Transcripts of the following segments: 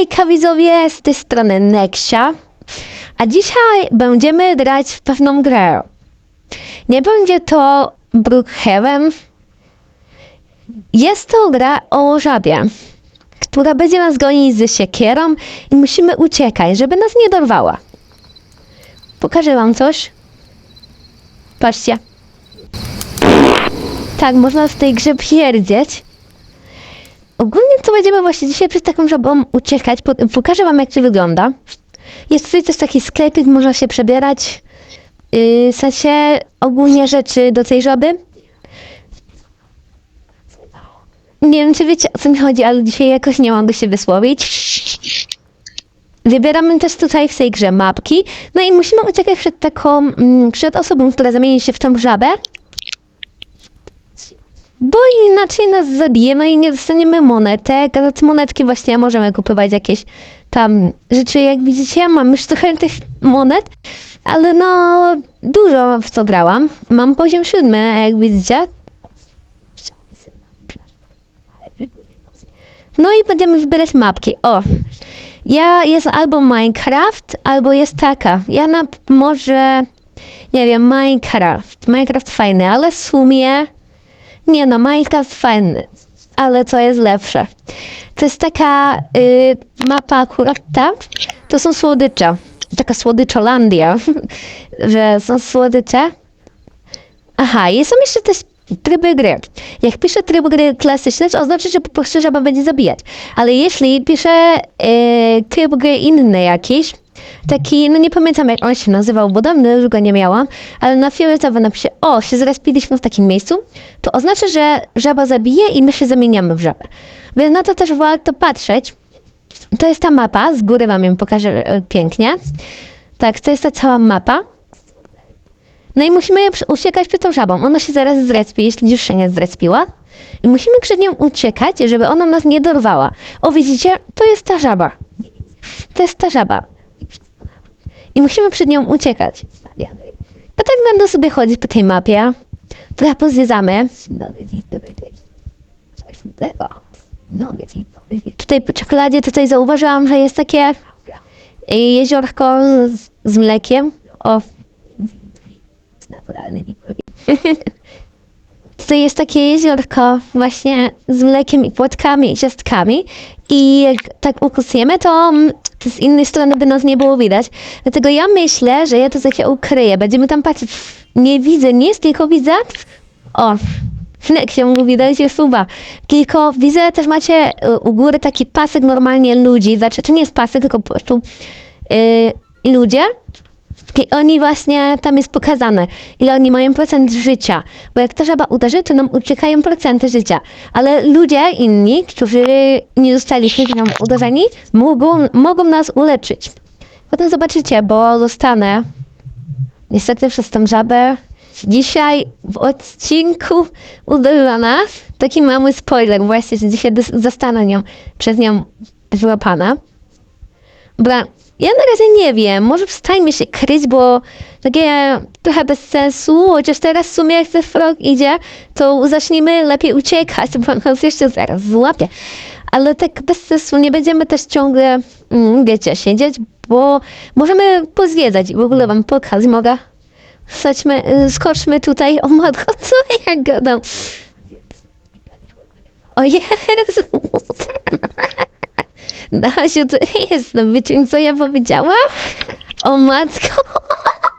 Hejka widzowie, z tej strony Nexia. A dzisiaj będziemy grać w pewną grę. Nie będzie to Brookhaven. Jest to gra o żabie, która będzie nas gonić ze siekierą i musimy uciekać, żeby nas nie dorwała. Pokażę wam coś. Patrzcie. Tak, można w tej grze pierdzieć. Ogólnie to będziemy właśnie dzisiaj przez taką żabą uciekać. Po- Pokażę wam jak to wygląda. Jest tutaj też taki sklepik, można się przebierać. Yy, w sensie ogólnie rzeczy do tej żaby. Nie wiem, czy wiecie o co mi chodzi, ale dzisiaj jakoś nie mogę się wysłowić. Wybieramy też tutaj w tej grze mapki. No i musimy uciekać przed taką, mm, przed osobą, która zamieni się w tą żabę. Bo inaczej nas zabije, no i nie dostaniemy monetek, a te monetki właśnie możemy kupować jakieś tam rzeczy, jak widzicie, mam już trochę tych monet, ale no dużo w co grałam. Mam poziom siódmy, jak widzicie. No i będziemy wybierać mapki. O, ja jest albo Minecraft, albo jest taka. Ja na może, nie wiem, Minecraft. Minecraft fajny, ale w sumie nie no, Minecraft fajny, ale co jest lepsze? To jest taka y, mapa akurat ta, to są słodycze. Taka słodyczolandia, że są słodycze. Aha, i są jeszcze też tryby gry. Jak piszę tryb gry klasyczny, to oznacza, że po prostu żaba będzie zabijać. Ale jeśli piszę y, tryb gry inny jakiś, taki, no nie pamiętam jak on się nazywał, bo dawno już go nie miałam, ale na fioletowo napiszę, o, się zrespiliśmy w takim miejscu, to oznacza, że żaba zabije i my się zamieniamy w żabę. Więc na to też warto patrzeć. To jest ta mapa, z góry wam ją pokażę e, pięknie. Tak, to jest ta cała mapa. No i musimy uciekać przed tą żabą. Ona się zaraz zrespi, jeśli już się nie zrespiła. I musimy przed nią uciekać, żeby ona nas nie dorwała. O, widzicie? To jest ta żaba. To jest ta żaba. I musimy przed nią uciekać. To tak będę sobie chodzić po tej mapie. Trochę pozwiedzamy. Tutaj po czekoladzie tutaj zauważyłam, że jest takie jeziorko z, z mlekiem. O. Tutaj jest takie jeziorko właśnie z mlekiem i płatkami i ciastkami. I jak tak ukusujemy, to mm, z innej strony by nas nie było widać. Dlatego ja myślę, że ja to takie ukryję. Będziemy tam patrzeć. Nie widzę nic, tylko widzę. O, jak się mówi, dajcie suba. Tylko widzę też macie y, u góry taki pasek normalnie ludzi. Znaczy, to nie jest pasek, tylko po prostu y, ludzie. I oni właśnie, tam jest pokazane, ile oni mają procent życia. Bo jak ta żaba uderzy, to nam uciekają procenty życia. Ale ludzie inni, którzy nie zostali chwilą uderzeni, mogą, mogą nas uleczyć. Potem zobaczycie, bo zostanę niestety przez tą żabę dzisiaj w odcinku uderzyła nas. Taki mały spoiler właśnie, że dzisiaj zostanę nią, przez nią wyłapana. Dobra, ja na razie nie wiem, może wstajmy się kryć, bo takie trochę bez sensu, chociaż teraz w sumie jak ten frog idzie, to zacznijmy lepiej uciekać, bo nas jeszcze zaraz złapie. Ale tak bez sensu nie będziemy też ciągle, mm, wiecie, siedzieć, bo możemy pozwiedzać i w ogóle wam pokazać mogę. Chodźmy, y, skoczmy tutaj, o matko, co ja gadam? O Jezu! Dasiu, to jest, no wiecie co ja powiedziałam? O matko!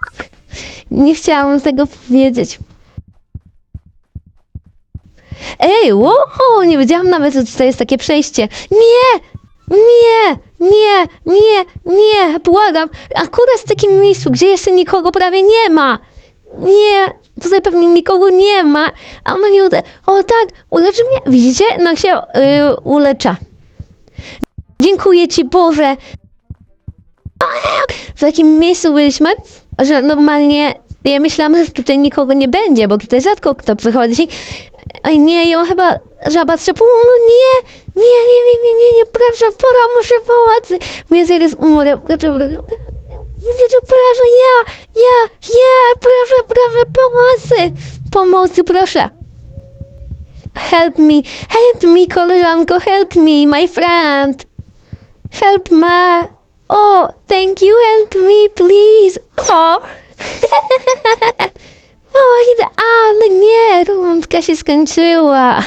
Nie chciałam tego powiedzieć. Ej, wow, nie wiedziałam nawet, że tutaj jest takie przejście. Nie! Nie! Nie! Nie! Nie! Błagam! Akurat w takim miejscu, gdzie jeszcze nikogo prawie nie ma! Nie! Tutaj pewnie nikogo nie ma, a ona nie uda. O tak! Uleczy mnie! Widzicie? No się yy, ulecza. Dziękuję Ci Boże. W takim miejscu byliśmy, że normalnie ja myślałam, że tutaj nikogo nie będzie, bo tutaj rzadko kto przychodzi. Ej, nie, ją chyba żaba strzepła. No nie, nie, nie, nie, nie, nie, nie, proszę, pora, muszę pomocy. Mnie zaraz umrę. Proszę, ja, ja, ja, proszę, proszę, pomocy. Pomocy, proszę. Help me, help me, koleżanko, help me, my friend. Help me! O, thank you, help me, please! O! o, idealnie, nie, rundka się skończyła.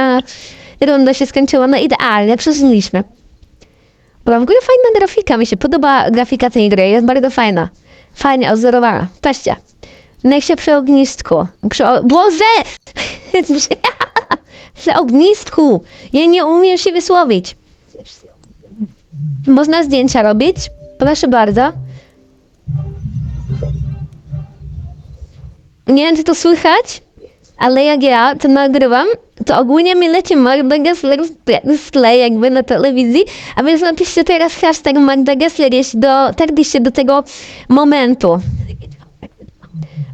Runda się skończyła, no idealnie, przeżyliśmy. Bo w ogóle fajna grafika, mi się podoba grafika tej gry, jest bardzo fajna. Fajnie odzorowana. Patrzcie. Niech się przy ognisku. Przy o... Boże! przy ognisku. Ja nie umiem się wysłowić. Można zdjęcia robić? Proszę bardzo. Nie wiem, czy to słychać, ale jak ja to nagrywam, to ogólnie mi leci Magda Gessler w tle jakby na telewizji, a więc napiszcie teraz hashtag Magda Gessler, jeśli dotarliście do tego momentu.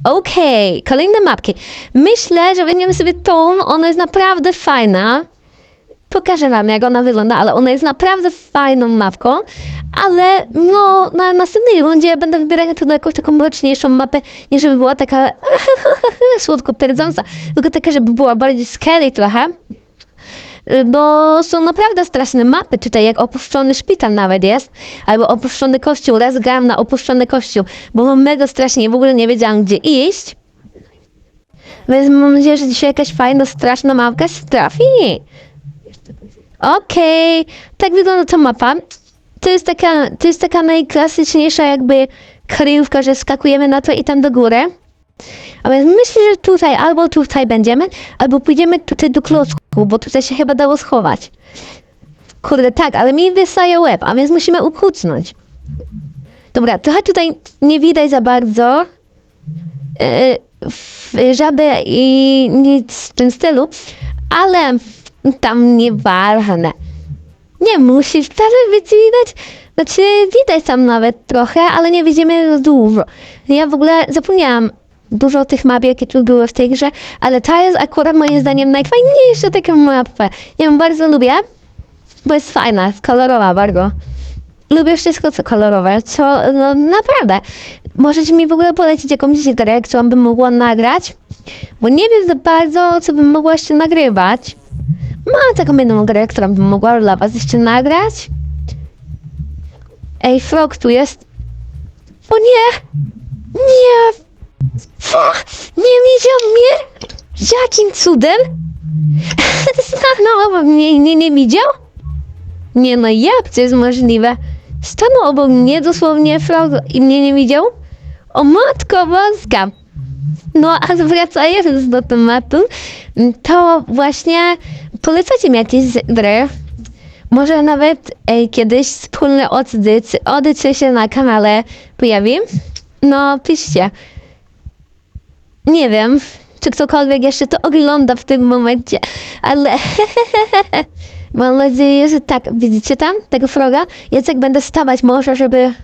Okej, kolejne mapki. Myślę, że weźmiemy sobie tą, ona jest naprawdę fajna. Pokażę wam, jak ona wygląda, ale ona jest naprawdę fajną mapką, ale no, na następnej rundzie będę wybierać tu jakąś taką mroczniejszą mapę, nie żeby była taka słodko pierdząca, tylko taka, żeby była bardziej scary trochę. Bo są naprawdę straszne mapy, tutaj jak opuszczony szpital nawet jest, albo opuszczony kościół. Raz grałam na opuszczony kościół, bo było mega strasznie, w ogóle nie wiedziałam gdzie iść. Więc mam nadzieję, że dzisiaj jakaś fajna, straszna mapka się trafi. Okej, tak wygląda ta mapa. To jest taka, to jest taka najklasyczniejsza jakby kryjówka, że skakujemy na to i tam do góry. A więc myślę, że tutaj albo tutaj będziemy, albo pójdziemy tutaj do klocku, bo tutaj się chyba dało schować. Kurde, tak, ale mi wystaje łeb, a więc musimy ukucnąć. Dobra, trochę tutaj nie widać za bardzo yy, w żaby i nic w tym stylu, ale tam nieważne. Nie musi wcale być widać. Znaczy, widać tam nawet trochę, ale nie widzimy dużo. Ja w ogóle zapomniałam dużo tych map, jakie tu były w tej grze, ale ta jest akurat moim zdaniem najfajniejsza taka mapa. Ja ją bardzo lubię, bo jest fajna, jest kolorowa bardzo. Lubię wszystko, co kolorowe, co no, naprawdę. Możecie mi w ogóle polecić jakąś grę, którą bym mogła nagrać, bo nie wiem za bardzo, co bym mogła jeszcze nagrywać. Mam taką jedną grę, którą bym mogła dla was jeszcze nagrać. Ej, Frog tu jest. O nie! Nie! Nie widział mnie? Jakim cudem? Stanął obok mnie i mnie nie widział? Nie no, jak to jest możliwe? Stanął obok mnie dosłownie Frog i mnie nie widział? O matko boska! No, a wracając do tematu, to właśnie polecacie mi jakieś gry. Może nawet ej, kiedyś wspólny oddyc, odycy się na kanale pojawi. No, piszcie. Nie wiem, czy ktokolwiek jeszcze to ogląda w tym momencie, ale mam nadzieję, że tak. Widzicie tam tego froga? Jacek będę stawać może, żeby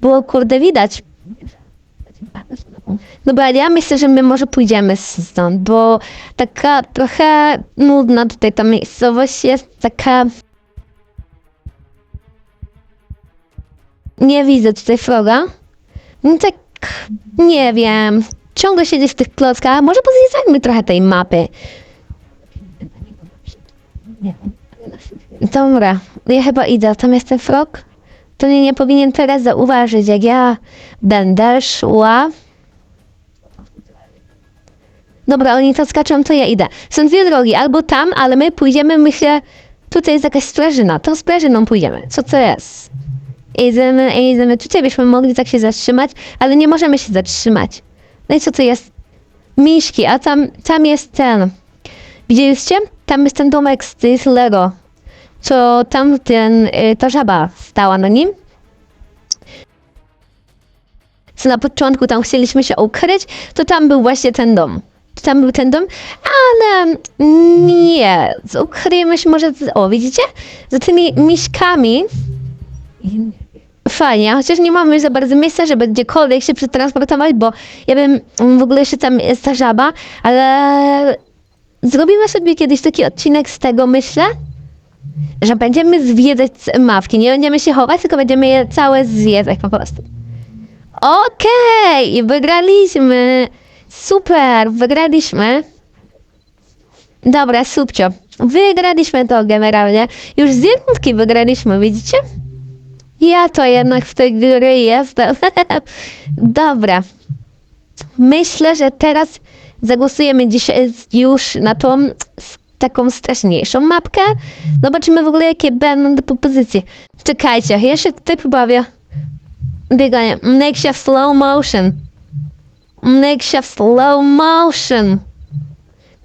było kurde widać. Dobra, ja myślę, że my może pójdziemy stąd, bo taka trochę nudna tutaj ta miejscowość jest, taka... Nie widzę tutaj froga. No tak, nie wiem. Ciągle siedzi w tych klockach. Może pozwiedzajmy trochę tej mapy. Dobra, ja chyba idę. Tam jest ten frog? To nie, nie powinien teraz zauważyć, jak ja będę szła. Dobra, oni to skaczą, to ja idę. Są dwie drogi, albo tam, ale my pójdziemy, myślę, tutaj jest jakaś strażyna, to strażyną pójdziemy. Co to jest? Idziemy, idziemy, tutaj byśmy mogli tak się zatrzymać, ale nie możemy się zatrzymać. No i co to jest? Miszki, a tam, tam jest ten. Widzieliście? Tam jest ten domek z z Lego. Co tam ten, y, ta żaba stała na nim. Co na początku tam chcieliśmy się ukryć, to tam był właśnie ten dom. Tam był ten dom, ale nie. Ukryjemy się może, o widzicie? Za tymi miśkami. Fajnie, chociaż nie mamy za bardzo miejsca, żeby gdziekolwiek się przetransportować, bo ja bym w ogóle jeszcze tam ta żaba, ale zrobimy sobie kiedyś taki odcinek z tego, myślę, że będziemy zwiedzać mawki. Nie będziemy się chować, tylko będziemy je całe zwiedzać po prostu. Okej, wygraliśmy. Super, wygraliśmy. Dobra, subcio. Wygraliśmy to generalnie. Już z jedynki wygraliśmy, widzicie? Ja to jednak z tej gry jestem. Dobra. Myślę, że teraz zagłosujemy dzisiaj już na tą taką straszniejszą mapkę. Zobaczymy w ogóle, jakie będą propozycje. Czekajcie, ja się tutaj pobawię. Bieganie. Nexia w slow motion. Nexia w slow motion.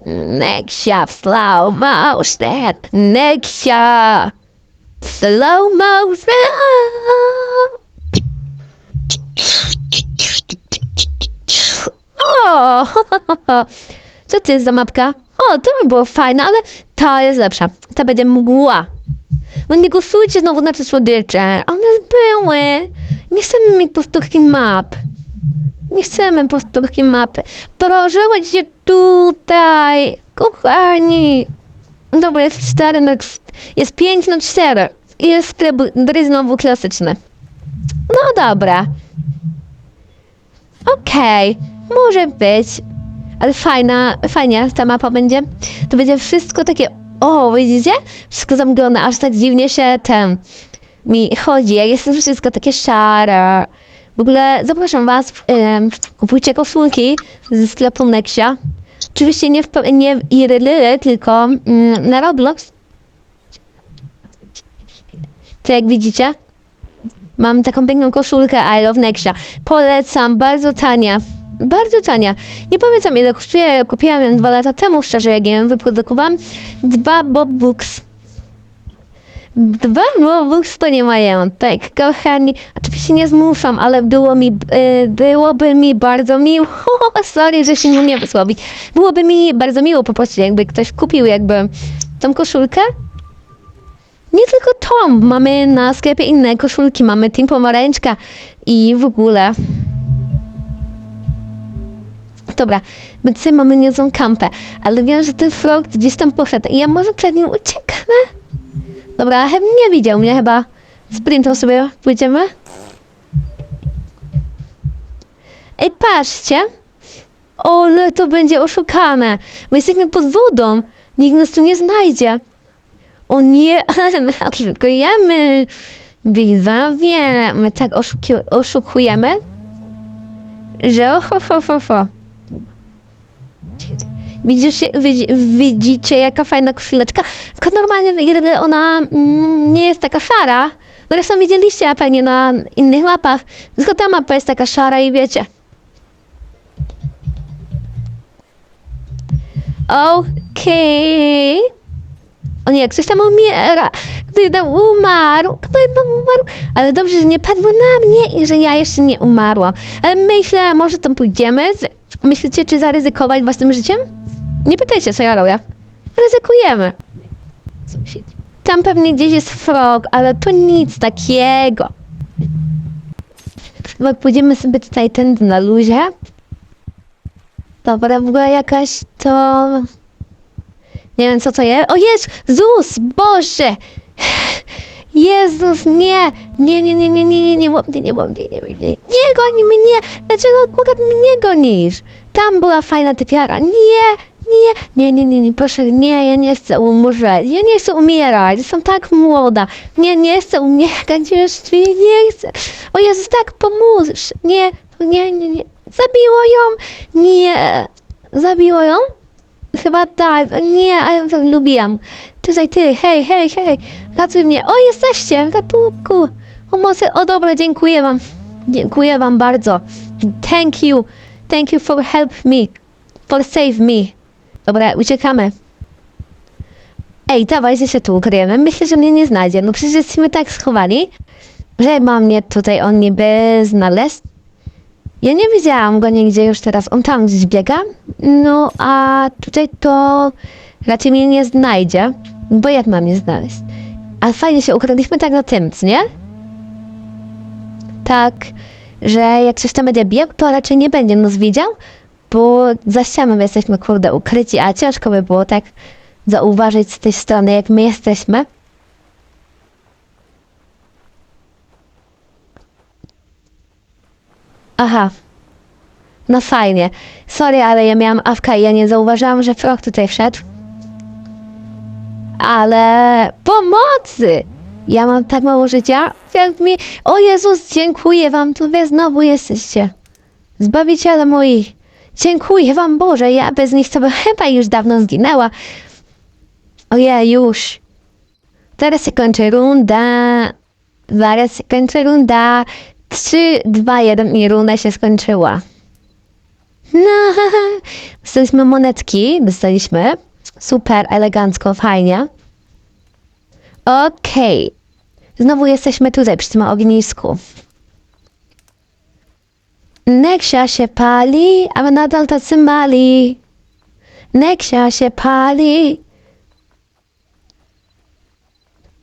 Nexia w slow motion. Nexia. Slow motion. O, co to jest za mapka? O, to by było fajne, ale ta jest lepsza. Ta będzie mgła. No nie głosujcie znowu na te słodycze. One były. Nie chcemy mieć powtórki map. Nie chcemy powtórki mapy. Proszę, chodźcie tutaj. Kochani. Dobra, jest 4 na... Jest 5 na 4. I jest tryb gry znowu klasyczny. No dobra. Okej, może być. Ale fajna, fajnie ta mapa będzie. To będzie wszystko takie, o, widzicie? Wszystko zamglone, aż tak dziwnie się ten mi chodzi. Jak jest wszystko takie szare. W ogóle zapraszam was, em, kupujcie koszulki ze sklepu Nexia. Oczywiście nie w, nie w tylko mm, na Roblox. To jak widzicie, Mam taką piękną koszulkę I Love Nexia. Polecam, bardzo tania. Bardzo tania. Nie pamiętam ile kosztuje, kupiłam ją dwa lata temu, szczerze jak ją wyprodukowałam. Dwa Bob Books. Dwa to nie mają. Tak, kochani. Oczywiście nie zmuszam, ale było mi, y, byłoby mi bardzo miło. Sorry, że się nie umiem wysłowić. Byłoby mi bardzo miło po prostu, jakby ktoś kupił jakby tą koszulkę. Nie tylko Tom, mamy na sklepie inne koszulki, mamy Team Pomarańczka i w ogóle. Dobra, my tutaj mamy niezłą kampę, ale wiem, że ten frog gdzieś tam poszedł i ja może przed nim ucieknę? Dobra, chyba nie widział mnie chyba. Sprintą sobie pójdziemy. Ej, patrzcie. O, ale to będzie oszukane. My jesteśmy pod wodą. Nikt nas tu nie znajdzie. O nie, my oszukujemy. Widzowie, my tak oszukujemy, że oho, ho, ho, ho. Widzisz, widzi, widzicie, jaka fajna koszuleczka? Tylko normalnie, ona mm, nie jest taka szara. Zresztą widzieliście ja pewnie na innych mapach. Tylko ta mapa jest taka szara i wiecie. Okej. O nie, ktoś tam umiera. Ktoś tam umarł. Ktoś tam umarł. Ale dobrze, że nie padło na mnie i że ja jeszcze nie umarłam. Ale myślę, może tam pójdziemy. Z- Myślicie, czy zaryzykować własnym życiem? Nie pytajcie, co ja robię. Ryzykujemy. Tam pewnie gdzieś jest frog, ale to nic takiego. Bo pójdziemy sobie tutaj tędy na luzie. Dobra, w ogóle jakaś to... Nie wiem co to jest. O jest! Zus! Boże! Jezus, nie! Nie, nie, nie, nie, nie, nie, nie, nie, mnie, nie, nie, nie, nie goni mnie! Dlaczego akurat mnie gonisz? Tam była fajna typiara. Nie, nie, nie, nie, nie, nie, proszę, nie, ja nie chcę umrzeć. Ja nie chcę umierać, jestem tak młoda. Nie, nie chcę umierać jeszcze, nie chcę. O Jezus, tak, pomóż. Nie, nie, nie, nie. Zabiło ją! Nie, zabiło ją? Chyba tak. Nie, a ja to lubiłam. Tutaj ty, hej, hej, hej. Ratuj mnie. O, jesteście. Ratunku. Pomocy. O, dobra, dziękuję wam. Dziękuję wam bardzo. Thank you. Thank you for help me. For save me. Dobra, uciekamy. Ej, dawaj, się tu ukryjemy. Myślę, że mnie nie znajdzie. No przecież jesteśmy tak schowani, że ma mnie tutaj on niby znaleźć. Ja nie widziałam go nigdzie już teraz. On tam gdzieś biega. No a tutaj to raczej mnie nie znajdzie. Bo jak mam mnie znaleźć? A fajnie się ukradliśmy tak na tym, nie? Tak, że jak coś tam będzie biegł, to raczej nie będzie nas widział, bo za ścianą jesteśmy kurde ukryci, a ciężko by było tak zauważyć z tej strony, jak my jesteśmy. Aha. No fajnie. Sorry, ale ja miałam awka i ja nie zauważyłam, że frog tutaj wszedł. Ale pomocy! Ja mam tak mało życia, jak mi... O Jezus, dziękuję wam, tu wy znowu jesteście. Zbawiciele moich. Dziękuję wam Boże, ja bez nich to by chyba już dawno zginęła. Ojej, już. Teraz się kończy runda. Zaraz się kończy runda. 3, 2, 1 i runda się skończyła. No, dostaliśmy monetki, dostaliśmy. Super, elegancko, fajnie. Okej. Znowu jesteśmy tutaj przy tym ognisku. Neksia się pali, a my nadal tacy mali. Neksia się pali.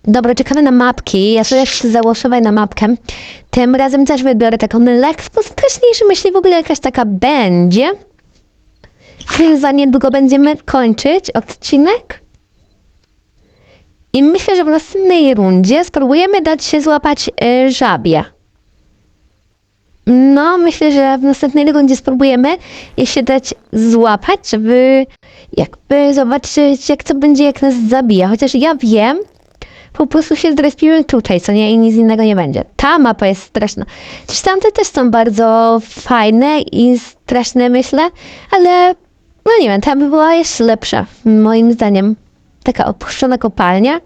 Dobra, czekamy na mapki. Ja sobie chcę zagłosować na mapkę. Tym razem też wybiorę taką lekko straszniejszą, jeśli w ogóle jakaś taka będzie. Za niedługo będziemy kończyć odcinek. I myślę, że w następnej rundzie spróbujemy dać się złapać y, żabie. No, myślę, że w następnej rundzie spróbujemy je się dać złapać, żeby jakby zobaczyć, jak to będzie, jak nas zabija. Chociaż ja wiem, po prostu się zrespiłem tutaj, co nie, i nic innego nie będzie. Ta mapa jest straszna. Też tamte też są bardzo fajne i straszne, myślę, ale no nie wiem, ta by była jeszcze lepsza, moim zdaniem. Taka opuszczona kopalnia.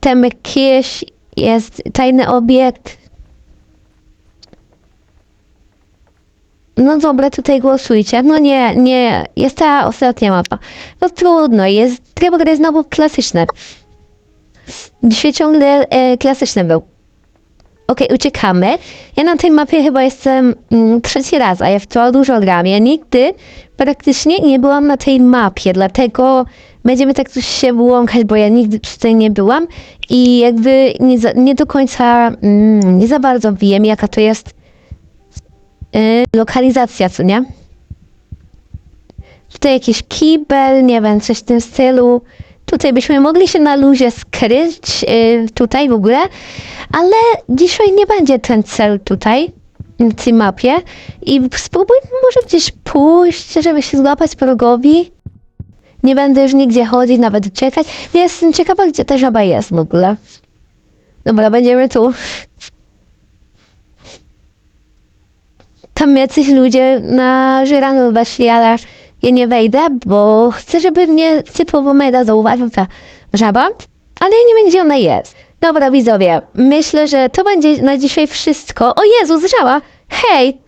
Tam jakieś jest tajny obiekt. No dobra, tutaj głosujcie. No nie, nie, jest ta ostatnia mapa. No trudno, jest, treba grać znowu klasyczne. Dzisiaj ciągle e, klasyczny był. Okej, uciekamy. Ja na tej mapie chyba jestem mm, trzeci raz, a ja w to dużo gram. Ja nigdy praktycznie nie byłam na tej mapie, dlatego będziemy tak coś się błąkać, bo ja nigdy tutaj nie byłam i jakby nie, za, nie do końca, mm, nie za bardzo wiem, jaka to jest y, lokalizacja, co nie? Tutaj jakiś kibel, nie wiem, coś w tym stylu. Tutaj byśmy mogli się na luzie skryć, y, tutaj w ogóle, ale dzisiaj nie będzie ten cel tutaj, na tej mapie. I spróbujmy może gdzieś pójść, żeby się złapać progowi. Nie będę już nigdzie chodzić, nawet czekać. Jestem ciekawa, gdzie ta żaba jest w ogóle. Dobra, będziemy tu. Tam jacyś ludzie na żyranu weszli, ale ja nie wejdę, bo chcę, żeby mnie typowo meda zauważył ta żaba, ale ja nie wiem, gdzie ona jest. Dobra, widzowie, myślę, że to będzie na dzisiaj wszystko. O Jezus, żaba! Hej!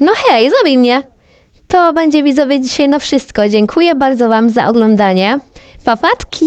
No hej, zabij mnie! To będzie widzowie dzisiaj na wszystko. Dziękuję bardzo Wam za oglądanie. Papatki!